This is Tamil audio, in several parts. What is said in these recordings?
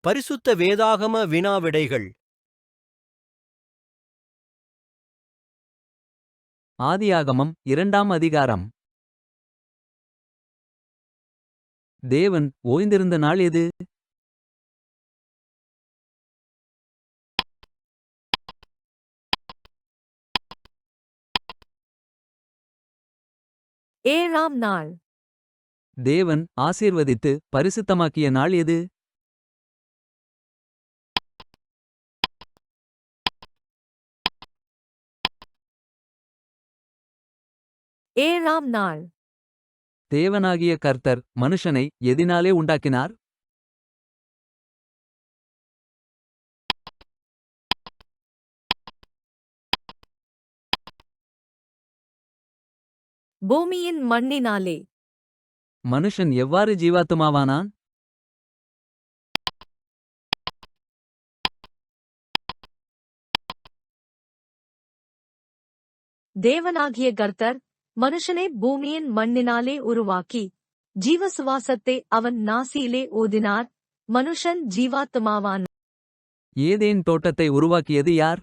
பரிசுத்த வேதாகம வினாவிடைகள். ஆதியாகமம் இரண்டாம் அதிகாரம். தேவன் ஓய்ந்திருந்த நாள் எது? ஏழாம் நாள். தேவன் ஆசீர்வதித்து பரிசுத்தமாக்கிய நாள் எது? ஏழாம் நாள். தேவனாகிய கர்த்தர் மனுஷனை எதினாலே உண்டாக்கினார்? பூமியின் மண்ணினாலே. மனுஷன் எவ்வாறு ஜீவாத்துமாவானான்? தேவனாகிய கர்த்தர் மனுஷனை பூமியின் மண்ணினாலே உருவாக்கி ஜீவசுவாசத்தை அவன் நாசியிலே ஊதினார். மனுஷன் ஜீவாத்மாவான். ஏதேன் தோட்டத்தை உருவாக்கியது யார்?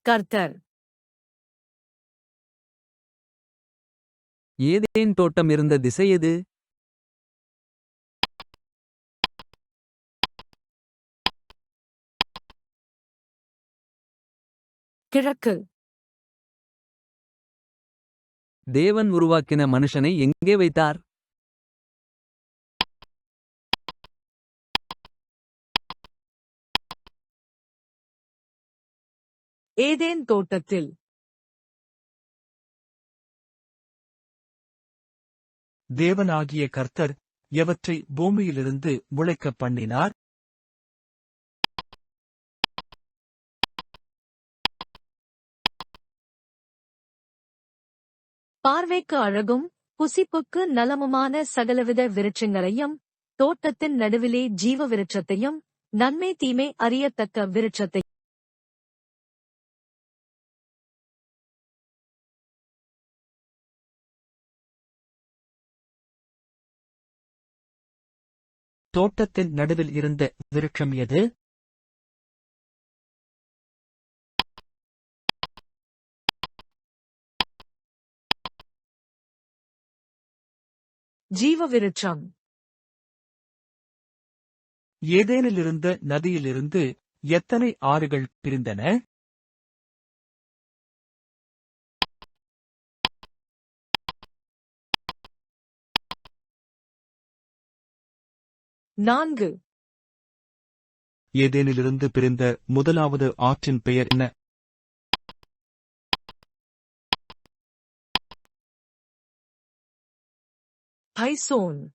கர்த்தர். ஏதேன் தோட்டம் இருந்த திசை எது? கிழக்கு. தேவன் உருவாக்கின மனுஷனை எங்கே வைத்தார்? ஏதேன் தோட்டத்தில். தேவனாகிய கர்த்தர் எவற்றை பூமியிலிருந்து முளைக்கப் பண்ணினார்? பார்வைக்கு அழகும் புசிப்புக்கு நலமுமான சகலவித விருட்சங்களையும் தோட்டத்தின் நடுவிலே ஜீவ விருட்சத்தையும் நன்மை தீமை அறியத்தக்க விருட்சத்தை தோட்டத்தின் நடுவில் இருந்த விருட்சம் எது? ஜீவ விருட்சம் ஏதேனிலிருந்த நதியிலிருந்து எத்தனை ஆறுகள் பிரிந்தன? நான்கு. ஏதேனிலிருந்து பிரிந்த முதலாவது ஆற்றின் பெயர் என்ன? பைசோன்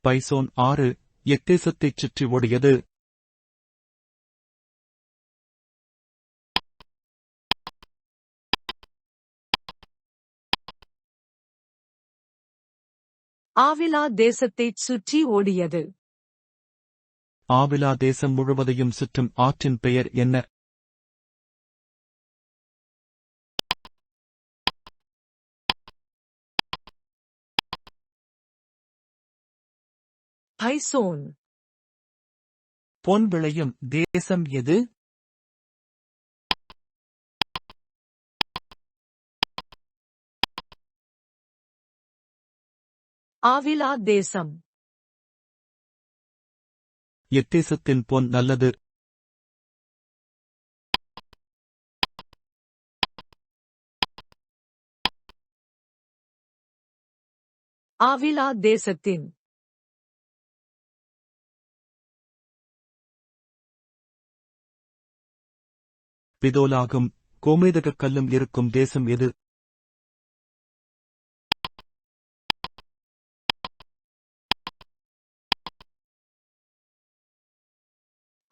பைசோன் ஆறு எத்தேசத்தைச் சுற்றி ஓடியது. ஆவிலா தேசத்தைச் சுற்றி ஓடியது. ஆவிலா தேசம் முழுவதையும் சுற்றும் ஆற்றின் பெயர் என்ன? பைசோன் பொன் விளையும் தேசம் எது? ஆவிலா தேசம். எத்தேசத்தின் பொன் நல்லது. ஆவிலா தேசத்தின். பிதோலாகும் கோமேதகக் கல்லும் இருக்கும் தேசம் எது?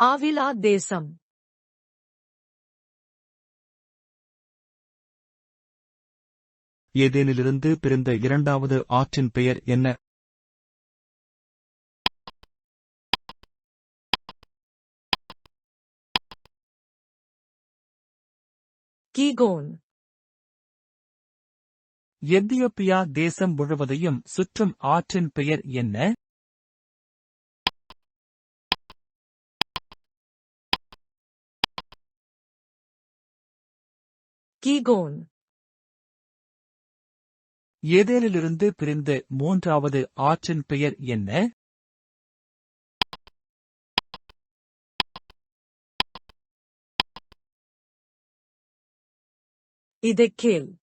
ஆவிலா தேசம். ஏதேனிலிருந்து பிறந்த இரண்டாவது ஆற்றின் பெயர் என்ன? கீகோன். எத்தியோப்பியா தேசம் முழுவதையும் சுற்றும் ஆற்றின் பெயர் என்ன? கீகோன். ஏதேனிலிருந்து பிரிந்த மூன்றாவது ஆற்றின் பெயர் என்ன? இதைக் கேள்.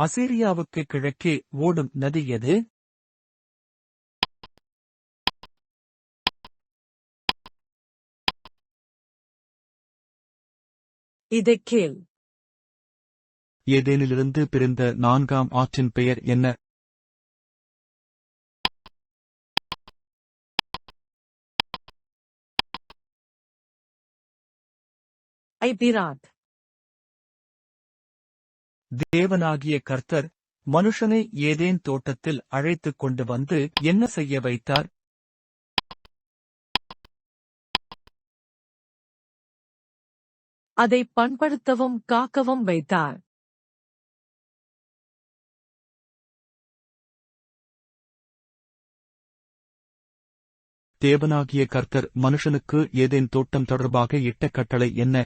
அசீரியாவுக்கு கிழக்கே ஓடும் நதி எது? இதைக் கேள். ஏதேனிலிருந்து பிரிந்த நான்காம் ஆற்றின் பெயர் என்ன? ஐபிராத். தேவனாகிய கர்த்தர் மனுஷனை ஏதேன் தோட்டத்தில் அழைத்துக் கொண்டு வந்து என்ன செய்ய வைத்தார்? அதை பண்படுத்தவும் காக்கவும் வைத்தார். தேவனாகிய கர்த்தர் மனுஷனுக்கு ஏதேன் தோட்டம் தொடர்பாக இட்ட கட்டளை என்ன?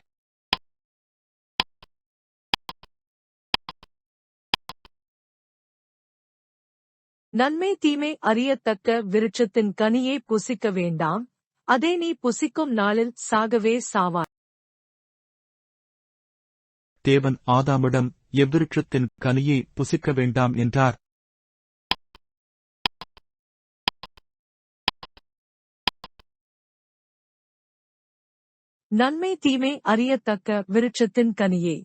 நன்மை தீமை அறியத்தக்க விருட்சத்தின் கனியை புசிக்க வேண்டாம். அதை நீ புசிக்கும் நாளில் சாகவே சாவாய். தேவன் ஆதாமிடம் எவ்விருட்சத்தின் கனியை புசிக்க வேண்டாம் என்றார். நன்மை தீமை அறியத்தக்க விருட்சத்தின் கனியே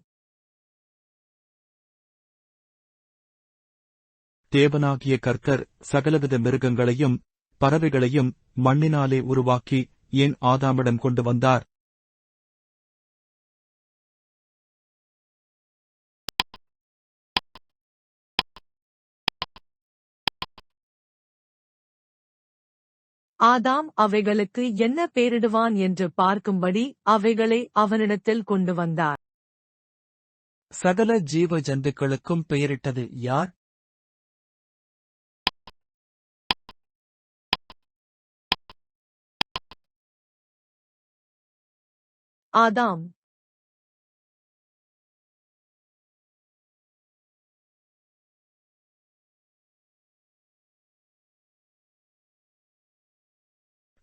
தேவனாகிய கர்த்தர் சகலவித மிருகங்களையும் பறவைகளையும் மண்ணினாலே உருவாக்கி ஏன் ஆதாமிடம் கொண்டு வந்தார். ஆதாம் அவைகளுக்கு என்ன பேரிடுவான் என்று பார்க்கும்படி அவைகளை அவனிடத்தில் கொண்டு வந்தார். சகல ஜீவ ஜந்துக்களுக்கும் பெயரிட்டது யார்? ஆதாம்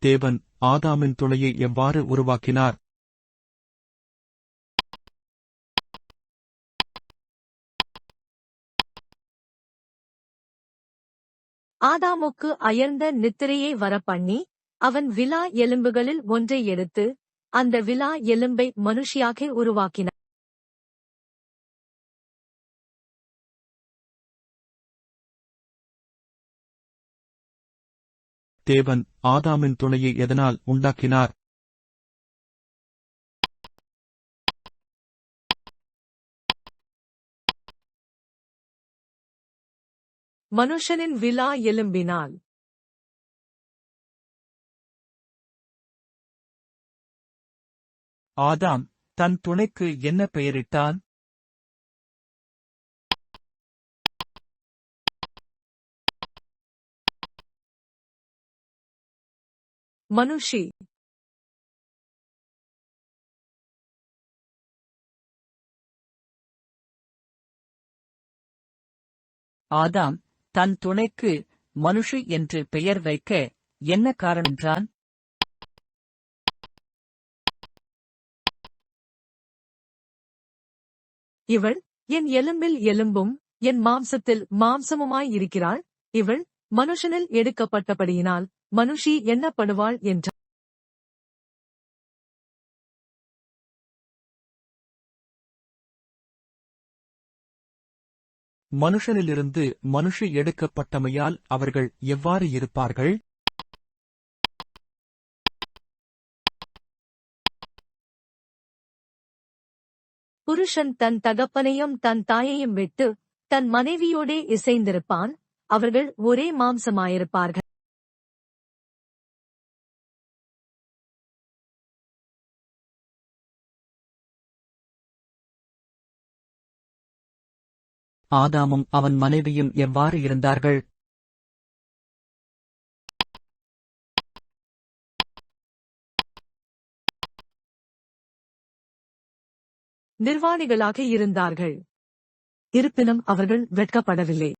தேவன் ஆதாமின் துணையை எவ்வாறு உருவாக்கினார்? ஆதாமுக்கு அயர்ந்த நித்திரையை வரப்பண்ணி அவன் விலா எலும்புகளில் ஒன்றை எடுத்து அந்த விலா எலும்பை மனுஷியாக உருவாக்கினார் தேவன் ஆதாமின் துணையை எதனால் உண்டாக்கினார்? மனுஷனின் விலா எலும்பினால். ஆதாம் தன் துணைக்கு என்ன பெயரிட்டான்? மனுஷி. ஆதாம் தன் துணைக்கு மனுஷி என்று பெயர் வைக்க என்ன காரணம் என்றான்? இவள் என் எலும்பில் எலும்பும் என் மாம்சத்தில் மாம்சமுமாய் இருக்கிறாள். இவள் மனுஷனில் எடுக்கப்பட்டபடியினால் மனுஷி எண்ணப்படுவாள் என்றார் மனுஷனிலிருந்து மனுஷி எடுக்கப்பட்டமையால் அவர்கள் எவ்வாறு இருப்பார்கள்? புருஷன் தன் தகப்பனையும் தன் தாயையும் விட்டு தன் மனைவியோடே இசைந்திருப்பான். அவர்கள் ஒரே மாம்சமாயிருப்பார்கள். ஆதாமும் அவன் மனைவியும் எவ்வாறு இருந்தார்கள்? நிர்வாணிகளாக இருந்தார்கள். இருப்பினும் அவர்கள் வெட்கப்படவில்லை.